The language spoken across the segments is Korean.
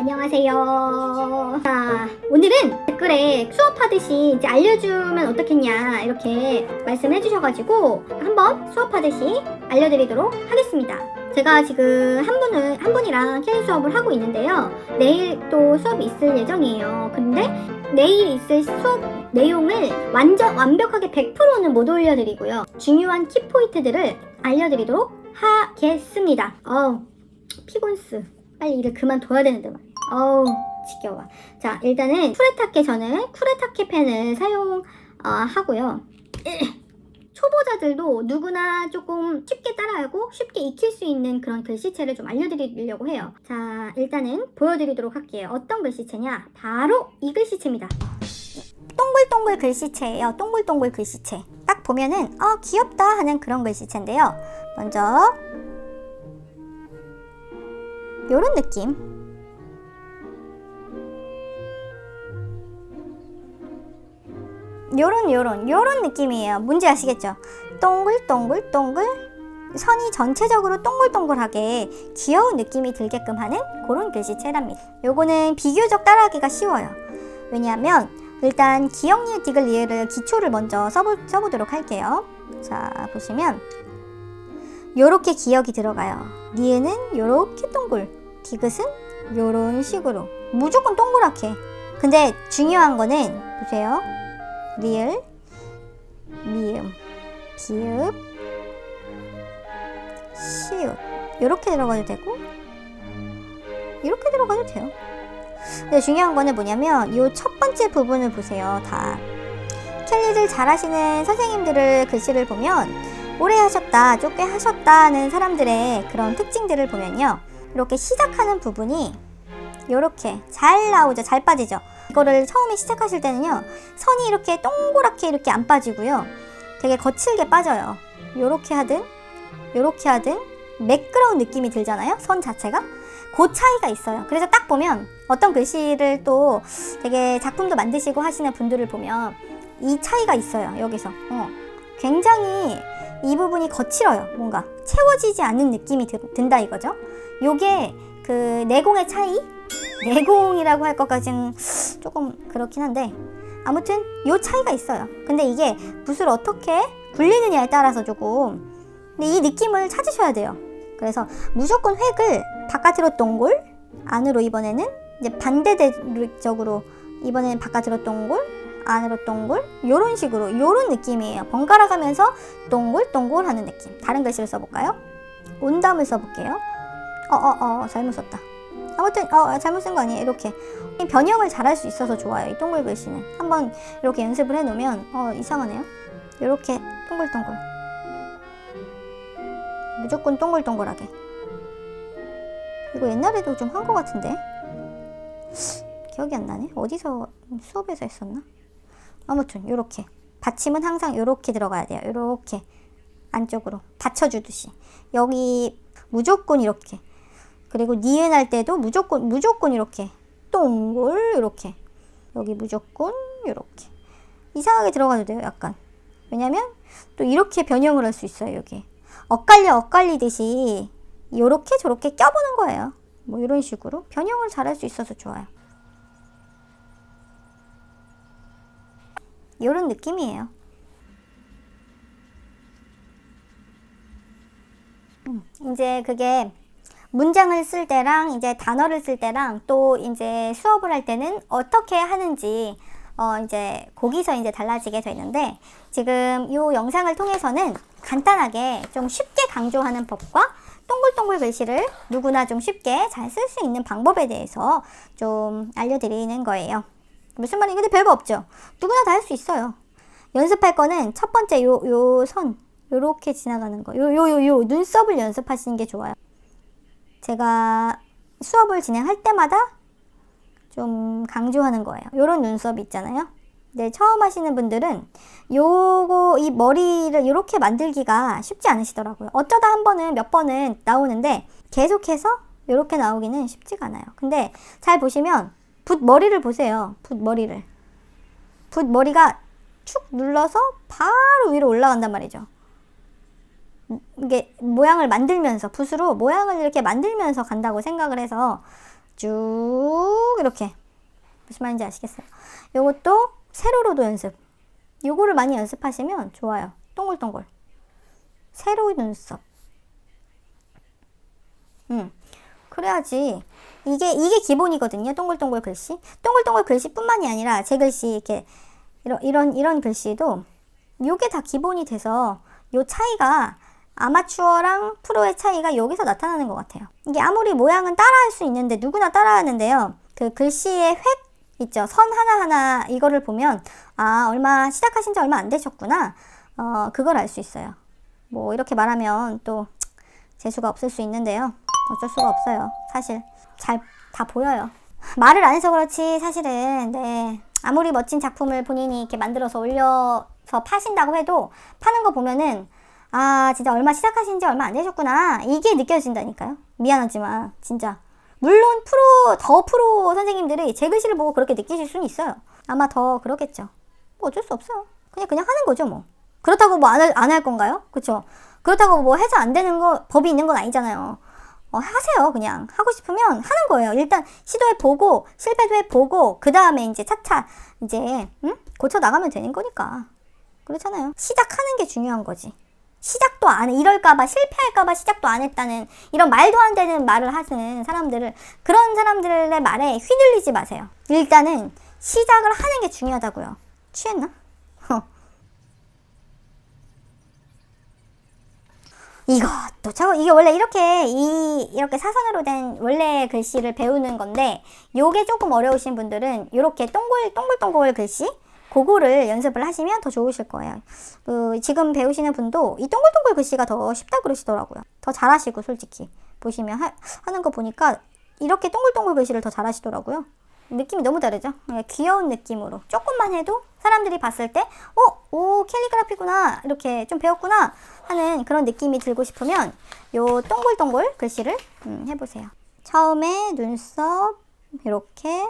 안녕하세요. 자, 오늘은 댓글에 수업하듯이 이제 알려주면 어떻겠냐 이렇게 말씀해 주셔가지고 한번 수업하듯이 알려드리도록 하겠습니다. 제가 지금 한 분을 한 분이랑 캘리 수업을 하고 있는데요. 내일 또 수업이 있을 예정이에요. 근데 내일 있을 수업 내용을 완전 완벽하게 100%는 못 올려드리고요. 중요한 키포인트들을 알려드리도록 하겠습니다. 어우 피곤스. 빨리 일을 그만둬야 되는데 말. 어우 지겨워. 자 일단은 쿠레타케 저는 쿠레타케 펜을 사용하고요. 초보자들도 누구나 조금 쉽게 따라하고 쉽게 익힐 수 있는 그런 글씨체를 좀 알려드리려고 해요. 자 일단은 보여드리도록 할게요. 어떤 글씨체냐? 바로 이 글씨체입니다. 동글동글 글씨체예요. 동글동글 글씨체. 딱 보면은 어 귀엽다 하는 그런 글씨체인데요. 먼저 요런 느낌. 요런 요런 요런 느낌이에요. 뭔지 아시겠죠? 동글동글 동글 선이 전체적으로 동글동글하게 귀여운 느낌이 들게끔 하는 그런 글씨체랍니다. 요거는 비교적 따라하기가 쉬워요. 왜냐하면 일단 기억니을 디귿 리을을 기초를 먼저 써보, 써보도록 할게요. 자 보시면 요렇게 기억이 들어가요. 리을은 요렇게 동글, 디귿은 요런 식으로 무조건 동그랗게. 근데 중요한 거는 보세요. 리을, 미음, 비읍, 시읒 이렇게 들어가도 되고 이렇게 들어가도 돼요. 근데 중요한 거는 뭐냐면 이 첫 번째 부분을 보세요. 다 캘리를 잘하시는 선생님들을 글씨를 보면 오래 하셨다, 좁게 하셨다는 사람들의 그런 특징들을 보면요. 이렇게 시작하는 부분이 이렇게 잘 나오죠. 잘 빠지죠. 이거를 처음에 시작하실 때는요. 선이 이렇게 동그랗게 이렇게 안 빠지고요. 되게 거칠게 빠져요. 요렇게 하든 요렇게 하든 매끄러운 느낌이 들잖아요. 선 자체가. 그 차이가 있어요. 그래서 딱 보면 어떤 글씨를 또 되게 작품도 만드시고 하시는 분들을 보면 이 차이가 있어요. 여기서. 어. 굉장히 이 부분이 거칠어요. 뭔가 채워지지 않는 느낌이 드, 든다 이거죠. 요게 그 내공의 차이? 내공이라고 할 것까지는 조금 그렇긴 한데 아무튼 요 차이가 있어요. 근데 이게 붓을 어떻게 굴리느냐에 따라서 조금 근데 이 느낌을 찾으셔야 돼요. 그래서 무조건 획을 바깥으로 동글 안으로 이번에는 이제 반대적으로 이번에는 바깥으로 동글 안으로 동글 요런 식으로 요런 느낌이에요. 번갈아 가면서 동글 동글 하는 느낌. 다른 글씨를 써볼까요? 온담을 써볼게요. 어어어 잘못 썼다. 아무튼 어 잘못 쓴 거 아니에요. 이렇게 이 변형을 잘할 수 있어서 좋아요. 이 동글 글씨는 한번 이렇게 연습을 해놓으면 어 이상하네요. 이렇게 동글동글 무조건 동글동글하게 이거 옛날에도 좀한것 같은데 기억이 안 나네. 어디서 수업에서 했었나? 아무튼 이렇게 받침은 항상 이렇게 들어가야 돼요. 이렇게 안쪽으로 받쳐주듯이 여기 무조건 이렇게 그리고 니은 할 때도 무조건 무조건 이렇게 동글 이렇게 여기 무조건 이렇게 이상하게 들어가도 돼요. 약간 왜냐면 또 이렇게 변형을 할 수 있어요. 여기 엇갈려 엇갈리듯이 이렇게 저렇게 껴보는 거예요. 뭐 이런 식으로 변형을 잘 할 수 있어서 좋아요. 이런 느낌이에요. 음, 이제 그게 문장을 쓸 때랑 이제 단어를 쓸 때랑 또 이제 수업을 할 때는 어떻게 하는지 어 이제 거기서 이제 달라지게 되는데 지금 이 영상을 통해서는 간단하게 좀 쉽게 강조하는 법과 동글동글 글씨를 누구나 좀 쉽게 잘 쓸 수 있는 방법에 대해서 좀 알려드리는 거예요. 무슨 말이 근데 별거 없죠. 누구나 다 할 수 있어요. 연습할 거는 첫 번째 요 요 선 요렇게 지나가는 거. 요 요 요 요 눈썹을 연습하시는 게 좋아요. 제가 수업을 진행할 때마다 좀 강조하는 거예요. 요런 눈썹 있잖아요. 네, 처음 하시는 분들은 요거 이 머리를 이렇게 만들기가 쉽지 않으시더라고요. 어쩌다 한 번은 몇 번은 나오는데 계속해서 이렇게 나오기는 쉽지가 않아요. 근데 잘 보시면 붓 머리를 보세요. 붓 머리를. 붓 머리가 축 눌러서 바로 위로 올라간단 말이죠. 이게 모양을 만들면서 붓으로 모양을 이렇게 만들면서 간다고 생각을 해서 쭉 이렇게 무슨 말인지 아시겠어요? 요것도 세로로도 연습. 요거를 많이 연습하시면 좋아요. 동글동글. 세로 눈썹. 음. 그래야지 이게 이게 기본이거든요. 동글동글 글씨. 동글동글 글씨뿐만이 아니라 제 글씨 이렇게 이런 이런 이런 글씨도 요게 다 기본이 돼서 요 차이가 아마추어랑 프로의 차이가 여기서 나타나는 것 같아요. 이게 아무리 모양은 따라할 수 있는데 누구나 따라하는데요. 그 글씨의 획 있죠. 선 하나하나 이거를 보면 아 얼마 시작하신 지 얼마 안 되셨구나. 어 그걸 알 수 있어요. 뭐 이렇게 말하면 또 재수가 없을 수 있는데요. 어쩔 수가 없어요. 사실 잘 다 보여요. 말을 안 해서 그렇지 사실은 네 아무리 멋진 작품을 본인이 이렇게 만들어서 올려서 파신다고 해도 파는 거 보면은 아 진짜 얼마 시작하신 지 얼마 안 되셨구나 이게 느껴진다니까요. 미안하지만 진짜 물론 프로 더 프로 선생님들이 제 글씨를 보고 그렇게 느끼실 수는 있어요. 아마 더 그러겠죠. 뭐 어쩔 수 없어요. 그냥 그냥 하는 거죠 뭐. 그렇다고 뭐 안 할 안 할 건가요? 그렇죠. 그렇다고 뭐 해서 안 되는 거 법이 있는 건 아니잖아요. 어, 하세요 그냥 하고 싶으면 하는 거예요. 일단 시도해 보고 실패도 해 보고 그 다음에 이제 차차 이제 응? 고쳐 나가면 되는 거니까 그렇잖아요. 시작하는 게 중요한 거지. 시작도 안 해. 이럴까봐 실패할까봐 시작도 안 했다는 이런 말도 안 되는 말을 하는 사람들을 그런 사람들의 말에 휘둘리지 마세요. 일단은 시작을 하는 게 중요하다고요. 취했나? 어. 이것도 저거 이게 원래 이렇게 이 이렇게 사선으로 된 원래 글씨를 배우는 건데 요게 조금 어려우신 분들은 요렇게 동글 동글동글 글씨 그거를 연습을 하시면 더 좋으실 거예요. 그 지금 배우시는 분도 이 동글동글 글씨가 더 쉽다 그러시더라고요. 더 잘하시고 솔직히 보시면 하, 하는 거 보니까 이렇게 동글동글 글씨를 더 잘하시더라고요. 느낌이 너무 다르죠? 그냥 귀여운 느낌으로 조금만 해도 사람들이 봤을 때 어? 오 캘리그라피구나 이렇게 좀 배웠구나 하는 그런 느낌이 들고 싶으면 요 동글동글 글씨를 음, 해보세요. 처음에 눈썹 이렇게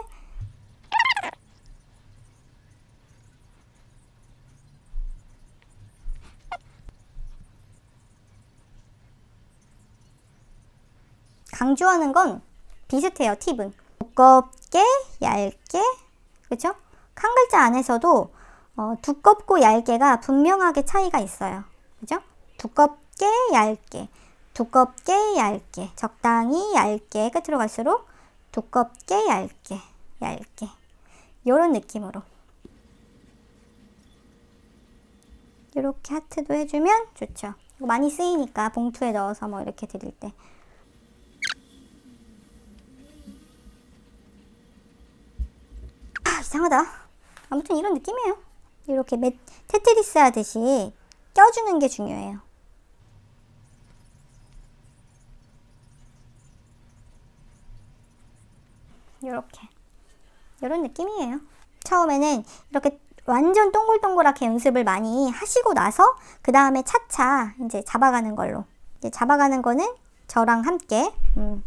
강조하는 건 비슷해요. 팁은 두껍게 얇게 그렇죠? 한 글자 안에서도 어, 두껍고 얇게가 분명하게 차이가 있어요. 그죠? 두껍게 얇게 두껍게 얇게 적당히 얇게 끝으로 갈수록 두껍게 얇게 얇게 요런 느낌으로 이렇게 하트도 해주면 좋죠. 많이 쓰이니까 봉투에 넣어서 뭐 이렇게 드릴 때 아, 이상하다. 아무튼 이런 느낌이에요. 이렇게 매, 테트리스 하듯이 껴주는 게 중요해요. 이렇게 이런 느낌이에요. 처음에는 이렇게 완전 동글동글하게 연습을 많이 하시고 나서 그 다음에 차차 이제 잡아가는 걸로 이제 잡아가는 거는 저랑 함께 음,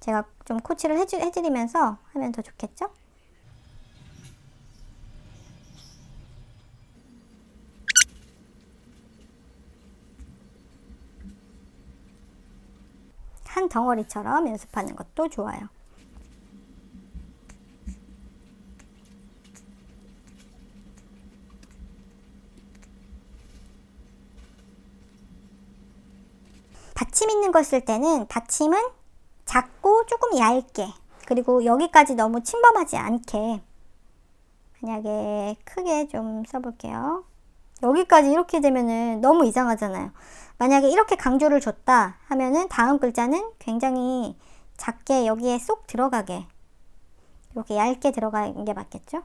제가 좀 코치를 해주, 해드리면서 하면 더 좋겠죠? 한 덩어리처럼 연습하는 것도 좋아요. 받침 있는 걸 쓸 때는 받침은 작고 조금 얇게 그리고 여기까지 너무 침범하지 않게 만약에 크게 좀 써볼게요. 여기까지 이렇게 되면은 너무 이상하잖아요. 만약에 이렇게 강조를 줬다 하면은 다음 글자는 굉장히 작게 여기에 쏙 들어가게 이렇게 얇게 들어가는 게 맞겠죠?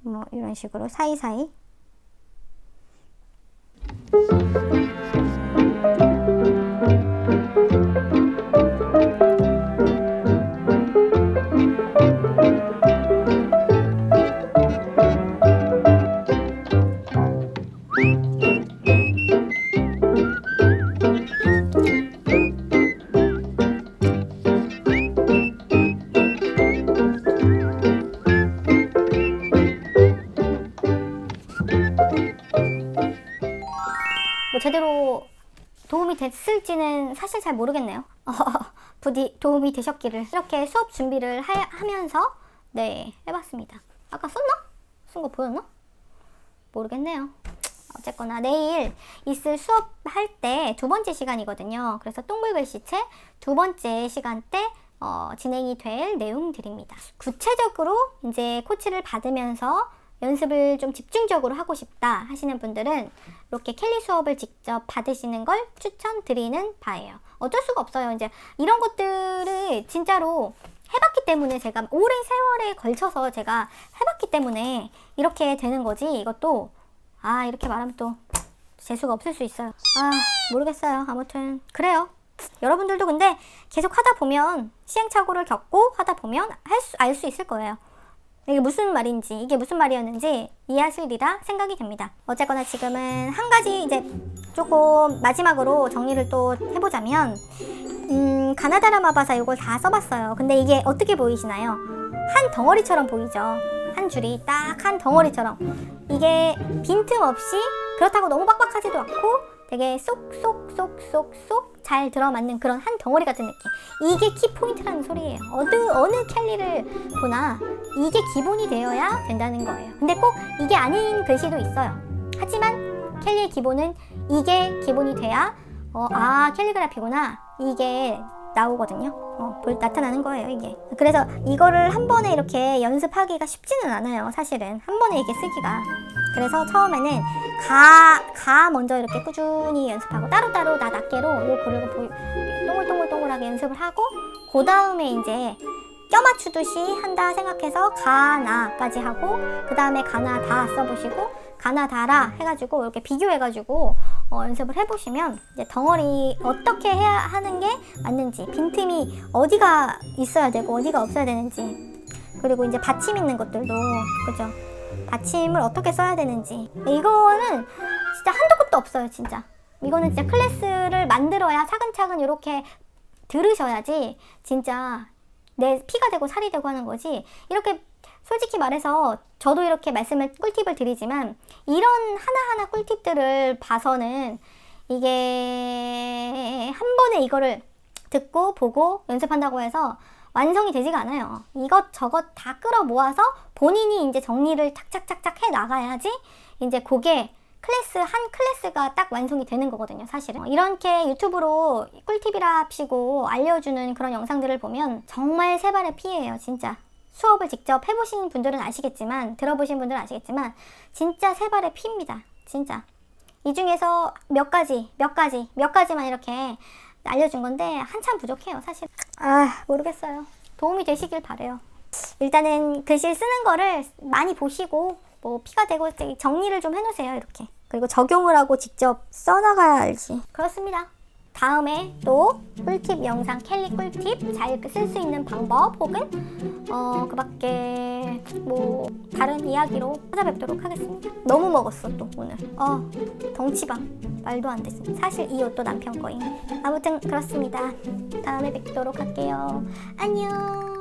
뭐 이런 식으로 사이사이 됐을지는 사실 잘 모르겠네요. 부디 도움이 되셨기를 이렇게 수업 준비를 하, 하면서 네 해봤습니다. 아까 썼나? 쓴 거 보였나? 모르겠네요. 어쨌거나 내일 있을 수업 할 때 두 번째 시간이거든요. 그래서 똥글글씨체 두 번째 시간 때 어, 진행이 될 내용들입니다. 구체적으로 이제 코치를 받으면서 연습을 좀 집중적으로 하고 싶다 하시는 분들은 이렇게 캘리 수업을 직접 받으시는 걸 추천드리는 바예요. 어쩔 수가 없어요. 이제 이런 것들을 진짜로 해봤기 때문에 제가 오랜 세월에 걸쳐서 제가 해봤기 때문에 이렇게 되는 거지. 이것도 아 이렇게 말하면 또 재수가 없을 수 있어요. 아 모르겠어요. 아무튼 그래요. 여러분들도 근데 계속 하다 보면 시행착오를 겪고 하다 보면 할 수 알 수 있을 거예요. 이게 무슨 말인지 이게 무슨 말이었는지 이해하시리라 생각이 됩니다. 어쨌거나 지금은 한 가지 이제 조금 마지막으로 정리를 또 해보자면 음, 가나다라 마바사 이걸 다 써봤어요. 근데 이게 어떻게 보이시나요? 한 덩어리처럼 보이죠. 한 줄이 딱 한 덩어리처럼 이게 빈틈 없이 그렇다고 너무 빡빡하지도 않고 되게 쏙쏙쏙쏙쏙 잘 들어맞는 그런 한 덩어리 같은 느낌. 이게 키포인트라는 소리예요. 어느, 어느 캘리를 보나 이게 기본이 되어야 된다는 거예요. 근데 꼭 이게 아닌 글씨도 있어요. 하지만 캘리의 기본은 이게 기본이 돼야 어, 아 캘리그라피구나 이게 나오거든요. 어, 볼 나타나는 거예요 이게. 그래서 이거를 한 번에 이렇게 연습하기가 쉽지는 않아요. 사실은 한 번에 이렇게 쓰기가. 그래서 처음에는 가, 가 먼저 이렇게 꾸준히 연습하고 따로따로 나 낱개로 요 그리고 보이, 동글동글동글하게 연습을 하고 그 다음에 이제 껴 맞추듯이 한다 생각해서 가나까지 하고 그 다음에 가나 다 써보시고 가나 다라 해가지고 이렇게 비교해가지고 어, 연습을 해보시면 이제 덩어리 어떻게 해야 하는 게 맞는지 빈틈이 어디가 있어야 되고 어디가 없어야 되는지 그리고 이제 받침 있는 것들도 그죠 받침을 어떻게 써야 되는지. 이거는 진짜 한도 끝도 없어요 진짜. 이거는 진짜 클래스를 만들어야 차근차근 이렇게 들으셔야지 진짜 내 피가 되고 살이 되고 하는 거지. 이렇게 솔직히 말해서 저도 이렇게 말씀을 꿀팁을 드리지만 이런 하나하나 꿀팁들을 봐서는 이게 한 번에 이거를 듣고 보고 연습한다고 해서 완성이 되지가 않아요. 이것저것 다 끌어 모아서 본인이 이제 정리를 착착착착 해 나가야지 이제 그게 클래스 한 클래스가 딱 완성이 되는 거거든요, 사실은. 이렇게 유튜브로 꿀팁이라 합시고 알려주는 그런 영상들을 보면 정말 세 발의 피해예요, 진짜. 수업을 직접 해보신 분들은 아시겠지만, 들어보신 분들은 아시겠지만, 진짜 세 발의 피입니다, 진짜. 이 중에서 몇 가지, 몇 가지, 몇 가지만 이렇게 알려준 건데 한참 부족해요, 사실. 아, 모르겠어요. 도움이 되시길 바래요. 일단은 글씨 쓰는 거를 많이 보시고 뭐 피가 되고 정리를 좀 해놓으세요 이렇게 그리고 적용을 하고 직접 써나가야 알지 그렇습니다 다음에 또 꿀팁 영상 캘리 꿀팁 잘 쓸 수 있는 방법 혹은 어 그 밖에 뭐 다른 이야기로 찾아뵙도록 하겠습니다. 너무 먹었어 또 오늘. 어 덩치방. 말도 안 되지. 사실 이 옷도 남편 거임. 아무튼 그렇습니다. 다음에 뵙도록 할게요. 안녕